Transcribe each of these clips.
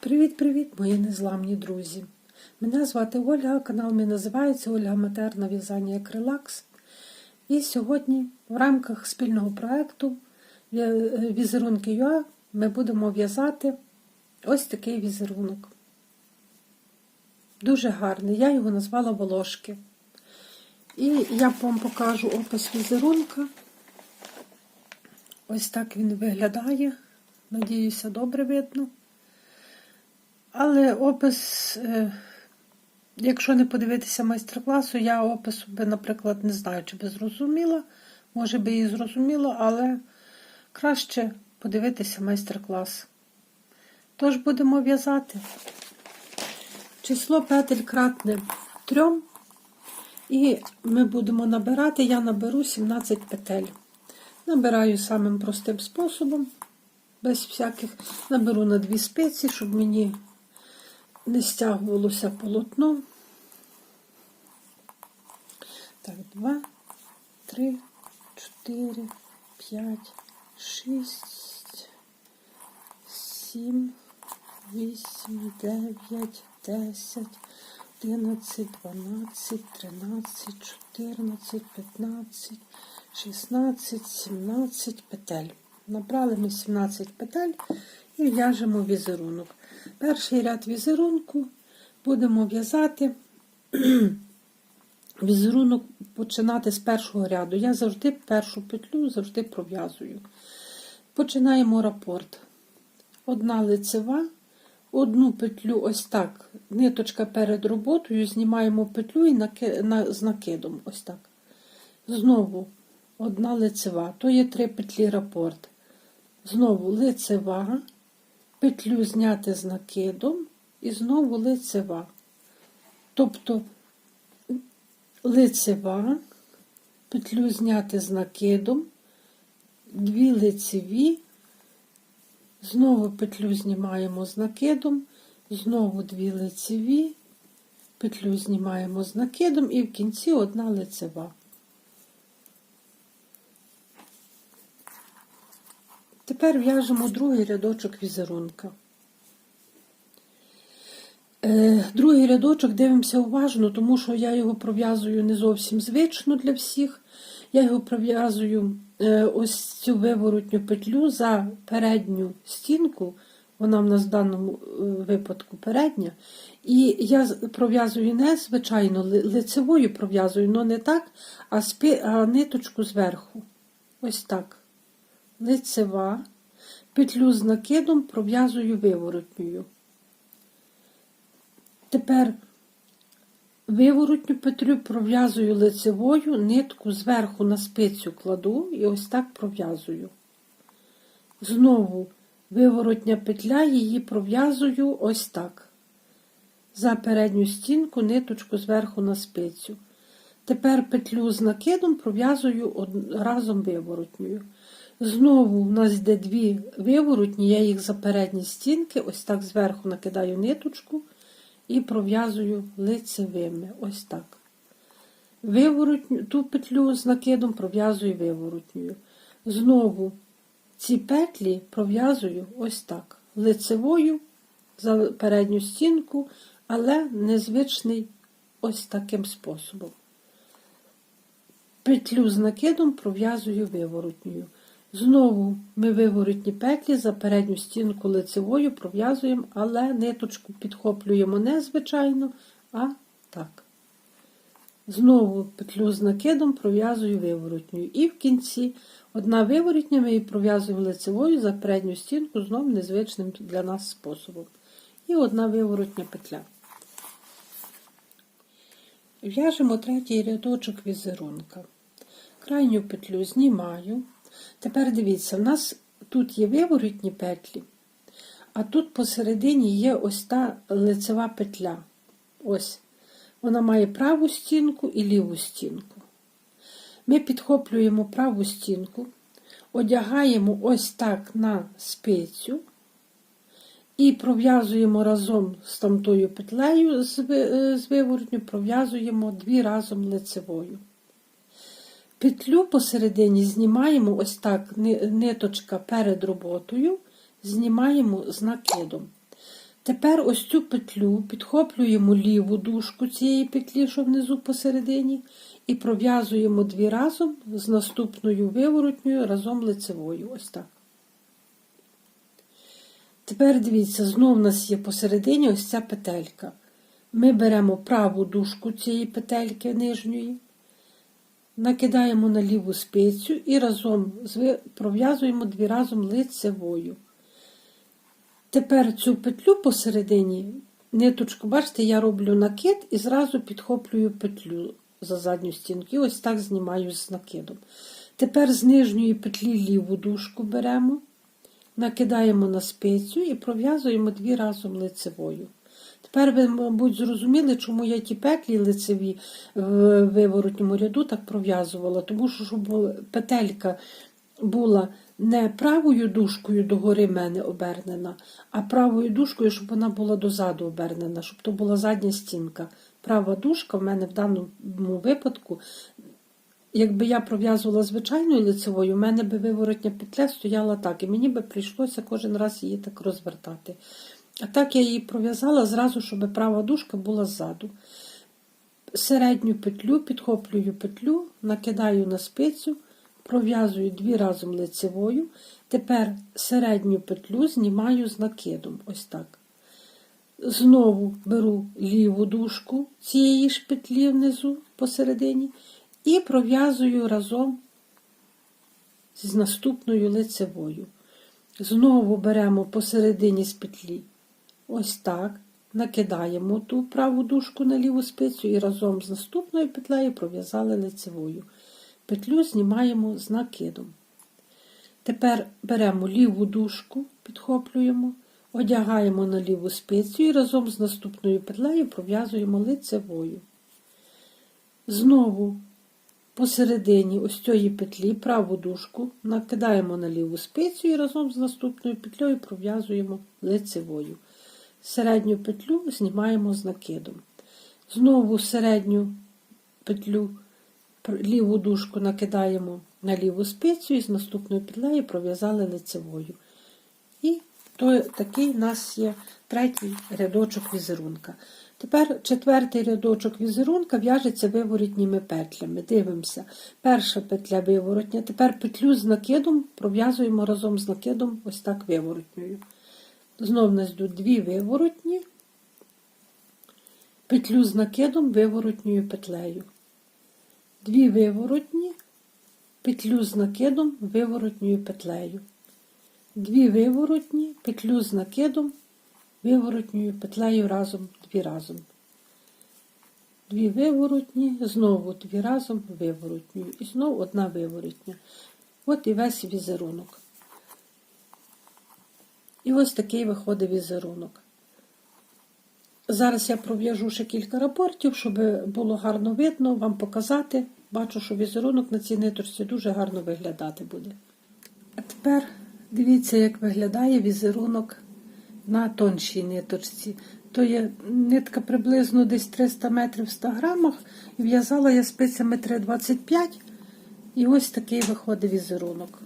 Привіт-привіт, мої незламні друзі! Мене звати Ольга, канал мій називається Ольга Матерна В'язання як релакс. І сьогодні в рамках спільного проєкту Візерунки ЮА ми будемо в'язати ось такий візерунок. Дуже гарний, я його назвала волошки. І я вам покажу опис візерунка. Ось так він виглядає. Надіюся, добре видно. Але опис, е, якщо не подивитися майстер-класу, я опису би, наприклад, не знаю, чи би зрозуміла. Може би і зрозуміла, але краще подивитися майстер-клас. Тож будемо в'язати. Число петель кратне 3. І ми будемо набирати, я наберу 17 петель. Набираю самим простим способом, без всяких, наберу на дві спиці, щоб мені не стягувалося полотно. Так, два, три, чотири, п'ять, шість, сім, вісім, дев'ять, десять, одинадцять, дванадцять, тринадцять, чотирнадцять, п'ятнадцять, шістнадцять, сімнадцять петель. Набрали ми 17 петель і в'яжемо візерунок. Перший ряд візерунку будемо в'язати візерунок починати з першого ряду. Я завжди першу петлю завжди пров'язую. Починаємо рапорт. Одна лицева, одну петлю ось так, ниточка перед роботою, знімаємо петлю і наки... на... з накидом. ось так. Знову одна лицева, то є три петлі рапорт. Знову лицева, петлю зняти з накидом і знову лицева. Тобто лицева, петлю зняти з накидом, дві лицеві, знову петлю знімаємо з накидом, знову дві лицеві, петлю знімаємо з накидом і в кінці одна лицева. Тепер в'яжемо другий рядочок візерунка. Е, другий рядочок дивимося уважно, тому що я його пров'язую не зовсім звично для всіх. Я його пров'язую е, ось цю виворотню петлю за передню стінку, вона в нас в даному е, випадку передня. І я пров'язую не звичайно лицевою пров'язую, але не так, а ниточку зверху. Ось так лицева, петлю з накидом пров'язую виворотньою. Тепер виворотню петлю пров'язую лицевою, нитку зверху на спицю кладу і ось так пров'язую. Знову виворотня петля, її пров'язую ось так. За передню стінку ниточку зверху на спицю. Тепер петлю з накидом пров'язую разом виворотньою. Знову у нас йде дві виворотні, я їх за передні стінки, ось так зверху накидаю ниточку і пров'язую лицевими. Ось так. Виворотню, ту петлю з накидом пров'язую виворотньою. Знову ці петлі пров'язую ось так. Лицевою за передню стінку, але незвичний ось таким способом. Петлю з накидом пров'язую виворотньою. Знову ми виворотні петлі за передню стінку лицевою пров'язуємо, але ниточку підхоплюємо не звичайно, а так. Знову петлю з накидом пров'язую виворотньою. І в кінці одна виворотня ми її пров'язуємо лицевою за передню стінку, знову незвичним для нас способом. І одна виворотня петля. В'яжемо третій рядочок візерунка. Крайню петлю знімаю. Тепер дивіться, у нас тут є виворотні петлі, а тут посередині є ось та лицева петля. Ось. Вона має праву стінку і ліву стінку. Ми підхоплюємо праву стінку, одягаємо ось так на спицю і пров'язуємо разом з тамтою петлею з виворотню, пров'язуємо дві разом лицевою. Петлю посередині знімаємо ось так, ниточка перед роботою, знімаємо з накидом. Тепер ось цю петлю підхоплюємо ліву дужку цієї петлі, що внизу посередині, і пров'язуємо дві разом з наступною виворотньою разом лицевою. Ось так. Тепер дивіться, знов у нас є посередині ось ця петелька. Ми беремо праву дужку цієї петельки нижньої, накидаємо на ліву спицю і разом пров'язуємо дві разом лицевою. Тепер цю петлю посередині, ниточку, бачите, я роблю накид і зразу підхоплюю петлю за задню стінку. І ось так знімаю з накидом. Тепер з нижньої петлі ліву дужку беремо, накидаємо на спицю і пров'язуємо дві разом лицевою. Тепер ви, мабуть, зрозуміли, чому я ті петлі лицеві в виворотньому ряду так пров'язувала, тому що щоб петелька була не правою дужкою догори мене обернена, а правою дужкою, щоб вона була дозаду обернена, щоб то була задня стінка. Права дужка в мене в даному випадку, якби я пров'язувала звичайною лицевою, в мене би виворотня петля стояла так, і мені би прийшлося кожен раз її так розвертати. А так я її пров'язала зразу, щоб права дужка була ззаду. Середню петлю, підхоплюю петлю, накидаю на спицю, пров'язую дві разом лицевою. Тепер середню петлю знімаю з накидом. Ось так. Знову беру ліву дужку цієї ж петлі внизу посередині і пров'язую разом з наступною лицевою. Знову беремо посередині з петлі. Ось так. Накидаємо ту праву дужку на ліву спицю і разом з наступною петлею пров'язали лицевою. Петлю знімаємо з накидом. Тепер беремо ліву дужку, підхоплюємо, одягаємо на ліву спицю і разом з наступною петлею пров'язуємо лицевою. Знову посередині ось цієї петлі праву дужку накидаємо на ліву спицю і разом з наступною петлею пров'язуємо лицевою. Середню петлю знімаємо з накидом. Знову середню петлю ліву дужку накидаємо на ліву спицю і з наступною петлею пров'язали лицевою. І то, такий у нас є третій рядочок візерунка. Тепер четвертий рядочок візерунка в'яжеться виворотніми петлями. Дивимося. Перша петля виворотня. Тепер петлю з накидом пров'язуємо разом з накидом ось так виворотньою. Знов у нас дві виворотні, петлю з накидом виворотньою петлею. Дві виворотні, петлю з накидом виворотньою петлею. Дві виворотні, петлю з накидом, виворотньою петлею разом, дві разом. Дві виворотні, знову дві разом виворотньою. І знову одна виворотня. От і весь візерунок. І ось такий виходить візерунок. Зараз я пров'яжу ще кілька рапортів, щоб було гарно видно, вам показати. Бачу, що візерунок на цій ниточці дуже гарно виглядати буде. А тепер дивіться, як виглядає візерунок на тоншій ниточці. То є нитка приблизно десь 300 метрів в 100 грамах. І в'язала я спицями 3,25. І ось такий виходить візерунок.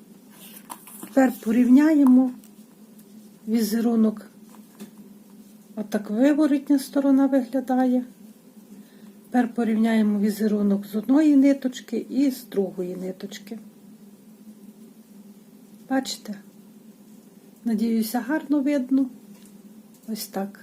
Тепер порівняємо візерунок. Отак виворотня сторона виглядає. Тепер порівняємо візерунок з одної ниточки і з другої ниточки. Бачите? Надіюся, гарно видно. Ось так.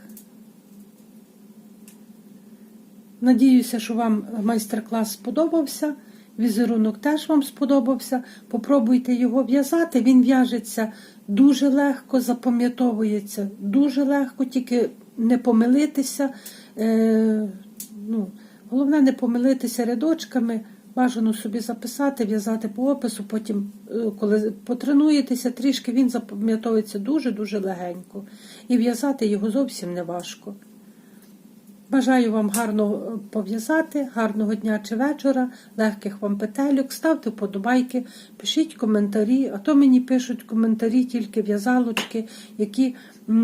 Надіюся, що вам майстер-клас сподобався. Візерунок теж вам сподобався. Попробуйте його в'язати. Він в'яжеться дуже легко, запам'ятовується дуже легко, тільки не помилитися. Е, ну, головне не помилитися рядочками. Бажано собі записати, в'язати по опису, потім, е, коли потренуєтеся трішки, він запам'ятовується дуже-дуже легенько. І в'язати його зовсім не важко. Бажаю вам гарно е, пов'язати, гарного дня чи вечора, легких вам петельок, ставте вподобайки, пишіть коментарі, а то мені пишуть коментарі тільки в'язалочки, які,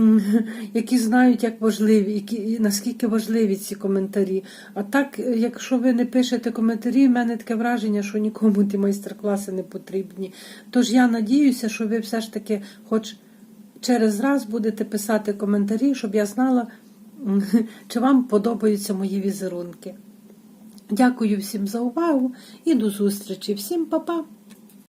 які знають, як важливі, які, наскільки важливі ці коментарі. А так, е, якщо ви не пишете коментарі, в мене таке враження, що нікому ті майстер-класи не потрібні. Тож я надіюся, що ви все ж таки хоч через раз будете писати коментарі, щоб я знала, чи вам подобаються мої візерунки. Дякую всім за увагу і до зустрічі. Всім па-па!